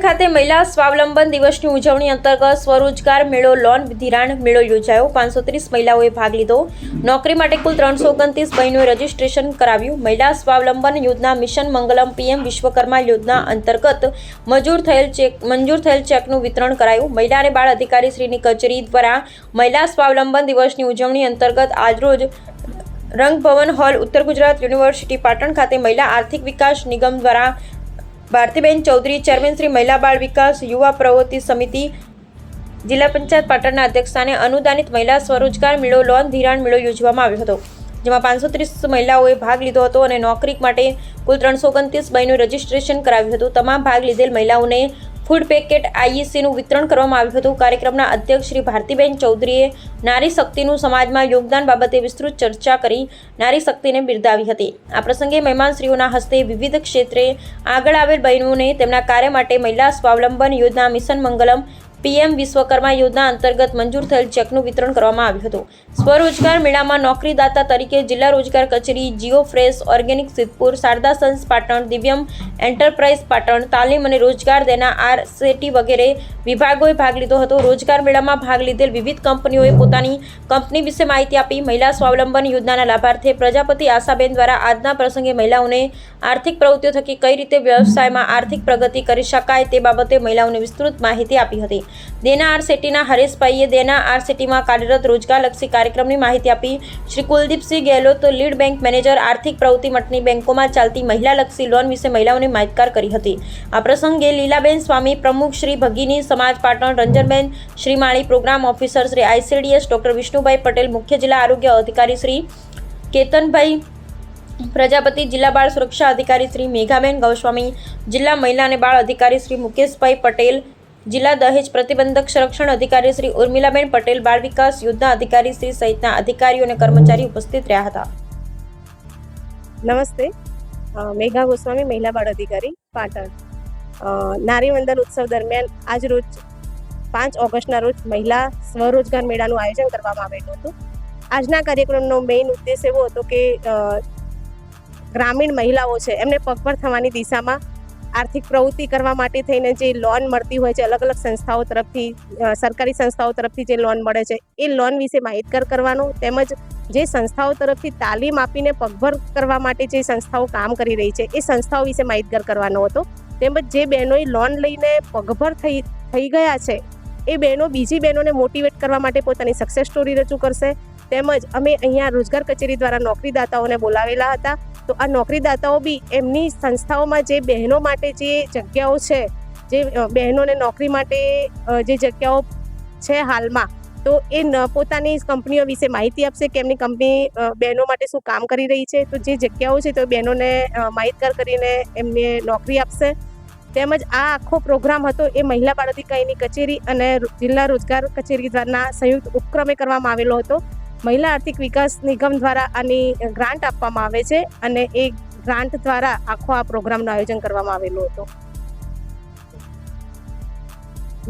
પાટણ ખાતે મહિલા સ્વાવલંબન દિવસની ઉજવણી અંતર્ગત સ્વરોજગાર મેળો, લોન ધિરાણ મેળો યોજાયો. પાંચસો ત્રીસ મહિલાઓએ ભાગ લીધો. નોકરી માટે કુલ ત્રણસો ઓગણત્રીસ બહેનોએ રજીસ્ટ્રેશન કરાવ્યું. મહિલા સ્વાવલંબન યોજના મિશન મંગલમ પીએમ વિશ્વકર્મા યોજના અંતર્ગત મંજૂર થયેલ ચેક, મંજૂર થયેલ ચેકનું વિતરણ કરાયું. મહિલા અને બાળ અધિકારી શ્રીની કચેરી દ્વારા મહિલા સ્વાવલંબન દિવસની ઉજવણી અંતર્ગત આજરોજ રંગભવન હોલ, ઉત્તર ગુજરાત યુનિવર્સિટી પાટણ ખાતે મહિલા આર્થિક વિકાસ નિગમ દ્વારા ભારતીબેન ચૌધરી, ચેરમેન મહિલા બાળ વિકાસ, યુવા પ્રવૃત્તિ સમિતિ, જિલ્લા પંચાયત પાટણના અધ્યક્ષસ્થાને અનુદાનિત મહિલા સ્વરોજગાર મેળો, લોન ધિરાણ મેળો યોજવામાં આવ્યો હતો, જેમાં પાંચસો ત્રીસ મહિલાઓએ ભાગ લીધો હતો અને નોકરી માટે કુલ ત્રણસો ઓગણત્રીસ બહેનું રજીસ્ટ્રેશન કરાવ્યું હતું. તમામ ભાગ લીધેલ મહિલાઓને ફૂડ પેકેટ આઈઈસીનું વિતરણ કરવામાં આવ્યું હતું. કાર્યક્રમના અધ્યક્ષ શ્રી ભારતીબેન ચૌધરીએ નારી શક્તિનું સમાજમાં યોગદાન બાબતે વિસ્તૃત ચર્ચા કરી નારી શક્તિને બિરદાવી હતી. આ પ્રસંગે મહેમાનશ્રીઓના હસ્તે વિવિધ ક્ષેત્રે આગળ આવેલ બહેનોને તેમના કાર્ય માટે મહિલા સ્વાવલંબન યોજના મિશન મંગલમ પીએમ વિશ્વકર્મા યોજના અંતર્ગત મંજૂર થયેલ ચેકનું વિતરણ કરવામાં આવ્યું હતું. સ્વરોજગાર મેળામાં નોકરીદાતા તરીકે જિલ્લા રોજગાર કચેરી, Jio fresh, organic Sidhpur, Sharda sons Patan, Divyam enterprise Patan, તાલીમ અને રોજગાર દેના આર સેટી વગેરે વિભાગોએ ભાગ લીધો હતો. રોજગાર મેળામાં ભાગ લીધેલ વિવિધ કંપનીઓએ પોતાની કંપની વિશે માહિતી આપી. મહિલા સ્વાવલંબન યોજનાના લાભાર્થે પ્રજાપતિ આશાબેન દ્વારા આજના પ્રસંગે મહિલાઓને આર્થિક પ્રવૃત્તિઓ થકી કઈ રીતે વ્યવસાયમાં આર્થિક પ્રગતિ કરી શકાય તે બાબતે મહિલાઓને વિસ્તૃત માહિતી આપી હતી. દેના આર સેટીના હરેશભાઈએ દેના આર સેટીમાં કાર્યરત રોજગારલક્ષી કાર્યક્રમની માહિતી આપી. Shri Kuldeepsinh Gehlot, lead bank manager, આર્થિક પ્રવૃત્તિ મઠની બેંકોમાં ચાલતી મહિલાલક્ષી લોન વિશે મહિલાઓને માહિતગાર કરી હતી. આ પ્રસંગે લીલાબેન સ્વામી, પ્રમુખ Shri Bhagini, Samaj Patan, Ranjanben Shrimali, program officer Shri ICDS doctor Vishnubhai Patel, મુખ્ય જિલ્લા આરોગ્ય અધિકારી શ્રી કેતનભાઈ, પ્રજાપતિ, જિલ્લા બાળ સુરક્ષા અધિકારી શ્રી મેઘાબેન ગૌસ્વામી, જિલ્લા મહિલા અને બાળ અધિકારી શ્રી મુકેશભાઈ પટેલ જિલ્લા દહેજ પ્રતિબંધક સંરક્ષણ અધિકારી શ્રી ઉર્મિલાબેન પટેલ બાળ વિકાસ યોજના અધિકારી શ્રી સહિતના અધિકારીઓ અને કર્મચારી ઉપસ્થિત રહ્યા હતા. નમસ્તે. મેઘા ગોસ્વામી, મહિલા બાળ અધિકારી, પાટણ. નારી વંદન ઉત્સવ દરમિયાન આજ રોજ પાંચ ઓગસ્ટના રોજ મહિલા સ્વરોજગાર મેળાનું આયોજન કરવામાં આવેલું હતું. આજના કાર્યક્રમનો મેઇન ઉદ્દેશ એવો હતો કે ગ્રામીણ મહિલાઓ છે એમને પગભર થવાની દિશામાં આર્થિક પ્રવૃત્તિ કરવા માટે થઈને જે લોન મળતી હોય છે અલગ અલગ સંસ્થાઓ તરફથી સરકારી સંસ્થાઓ તરફથી જે લોન મળે છે, એ લોન વિશે માહિતગાર કરવાનું તેમજ જે સંસ્થાઓ તરફથી તાલીમ આપીને પગભર કરવા માટે જે સંસ્થાઓ કામ કરી રહી છે, એ સંસ્થાઓ વિશે માહિતગાર કરવાનો હતો. તેમજ જે બહેનોએ લોન લઈને પગભર થઈ થઈ ગયા છે, એ બહેનો બીજી બહેનોને મોટિવેટ કરવા માટે પોતાની સક્સેસ સ્ટોરી રજૂ કરશે. તેમજ અમે અહીંયા રોજગાર કચેરી દ્વારા નોકરીદાતાઓને બોલાવેલા હતા. તો આ નોકરીદાતાઓ બી એમની સંસ્થાઓમાં જે બહેનો માટે જે જગ્યાઓ છે, જે બહેનોને નોકરી માટે જે જગ્યાઓ છે હાલમાં, તો એ પોતાની કંપનીઓ વિશે માહિતી આપશે કે એમની કંપની બહેનો માટે શું કામ કરી રહી છે, તો જે જગ્યાઓ છે તો બહેનોને માહિતગાર કરીને એમને નોકરી આપશે. તેમજ આ આખો પ્રોગ્રામ હતો એ મહિલા બાળ અધિકારીની કચેરી અને જિલ્લા રોજગાર કચેરી દ્વારા સંયુક્ત ઉપક્રમે કરવામાં આવેલો હતો. મહિલા આર્થિક વિકાસ નિગમ દ્વારા આની ગ્રાન્ટ આપવામાં આવે છે અને એ ગ્રાન્ટ દ્વારા આખો આ પ્રોગ્રામનું આયોજન કરવામાં આવેલું હતું.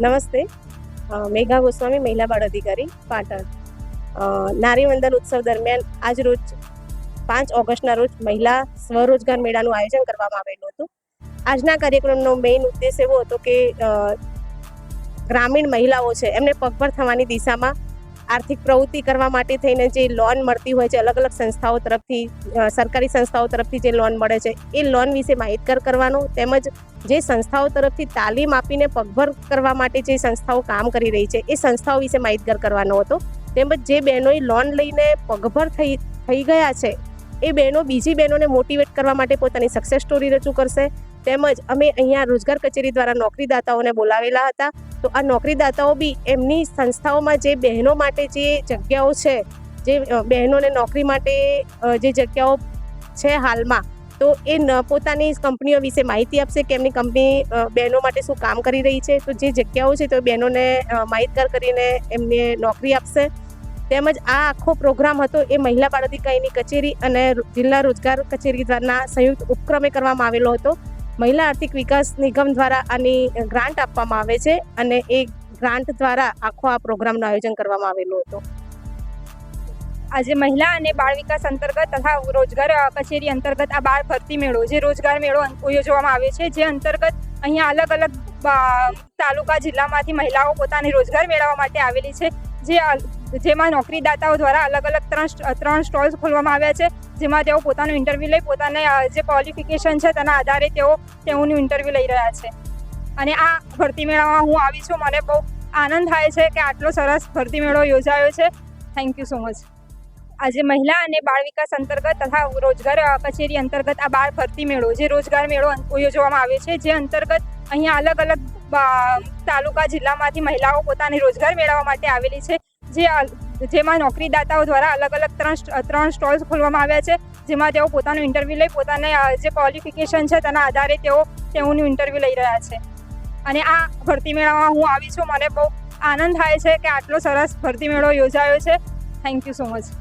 નમસ્તે. મેઘા ગોસ્વામી, મહિલા બાળ અધિકારી, પાટણ. નારી વંદન ઉત્સવ દરમિયાન આજ રોજ પાંચ ઓગસ્ટના રોજ મહિલા સ્વરોજગાર મેળાનું આયોજન કરવામાં આવેલું હતું. આજના કાર્યક્રમનો મેઇન ઉદ્દેશ એવો હતો કે ગ્રામીણ મહિલાઓ છે એમને પગભર થવાની દિશામાં આર્થિક પ્રવૃત્તિ કરવા માટે થઈને જે લોન મળતી હોય છે, અલગ અલગ સંસ્થાઓ તરફથી સરકારી સંસ્થાઓ તરફથી જે લોન મળે છે, એ લોન વિશે માહિતગાર કરવાનું તેમજ જે સંસ્થાઓ તરફથી તાલીમ આપીને પગભર કરવા માટે જે સંસ્થાઓ કામ કરી રહી છે, એ સંસ્થાઓ વિશે માહિતગાર કરવાનો હતો. તેમજ જે બહેનોએ લોન લઈને પગભર થઈ થઈ ગયા છે, એ બહેનો બીજી બહેનોને મોટિવેટ કરવા માટે પોતાની સક્સેસ સ્ટોરી રજૂ કરશે. તેમજ અમે અહીંયા રોજગાર કચેરી દ્વારા નોકરીદાતાઓને બોલાવેલા હતા. તો આ નોકરીદાતાઓ બી એમની સંસ્થાઓમાં જે બહેનો માટે જે જગ્યાઓ છે, જે બહેનોને નોકરી માટે જે જગ્યાઓ છે હાલમાં, તો એ પોતાની કંપનીઓ વિશે માહિતી આપશે કે એમની કંપની બહેનો માટે શું કામ કરી રહી છે, તો જે જગ્યાઓ છે તો બહેનોને માહિતગાર કરીને એમને નોકરી આપશે. તેમજ આ આખો પ્રોગ્રામ હતો એ મહિલા બાળ અધિકારીની કચેરી અને જિલ્લા રોજગાર કચેરી દ્વારા સંયુક્ત ઉપક્રમે કરવામાં આવેલો હતો. મહિલા આર્થિક વિકાસ નિગમ દ્વારા આની ગ્રાન્ટ આપવામાં આવે છે અને એ ગ્રાન્ટ દ્વારા આખો આ પ્રોગ્રામનું આયોજન કરવામાં આવેલું હતું. આજે મહિલા અને બાળ વિકાસ અંતર્ગત તથા રોજગાર કચેરી અંતર્ગત આ બાળ ભરતી મેળો, જે રોજગાર મેળો યોજવામાં આવે છે, જે અંતર્ગત અહીંયા અલગ અલગ તાલુકા જિલ્લામાંથી મહિલાઓ પોતાની રોજગાર મેળવવા માટે આવેલી છે, જે જેમાં નોકરીદાતાઓ દ્વારા અલગ અલગ ત્રણ ત્રણ સ્ટોલ્સ ખોલવામાં આવ્યા છે, જેમાં તેઓ પોતાનું ઇન્ટરવ્યૂ લઈ પોતાને જે ક્વોલિફિકેશન છે તેના આધારે તેઓ તેઓનું ઇન્ટરવ્યૂ લઈ રહ્યા છે. અને આ ભરતી મેળામાં હું આવી છું, મને બહુ આનંદ થાય છે કે આટલો સરસ ભરતી મેળો યોજાયો છે. થેન્ક યુ સો મચ આજે મહિલા અને બાળ વિકાસ અંતર્ગત તથા રોજગાર કચેરી અંતર્ગત આ બાળ ભરતી મેળો, જે રોજગાર મેળો યોજવામાં આવે છે, જે અંતર્ગત અહીંયા અલગ અલગ તાલુકા જિલ્લામાંથી મહિલાઓ પોતાની રોજગાર મેળવવા માટે આવેલી છે. જે જેમાં નોકરીદાતાઓ દ્વારા અલગ અલગ ત્રણ ત્રણ સ્ટોલ્સ ખોલવામાં આવ્યા છે, જેમાં તેઓ પોતાનું ઇન્ટરવ્યૂ લઈ, પોતાને જે ક્વોલિફિકેશન છે તેના આધારે તેઓ તેઓનું ઇન્ટરવ્યૂ લઈ રહ્યા છે. અને આ ભરતી મેળામાં હું આવી છું. મને બહુ આનંદ થાય છે કે આટલો સરસ ભરતી મેળો યોજાયો છે. Thank you so much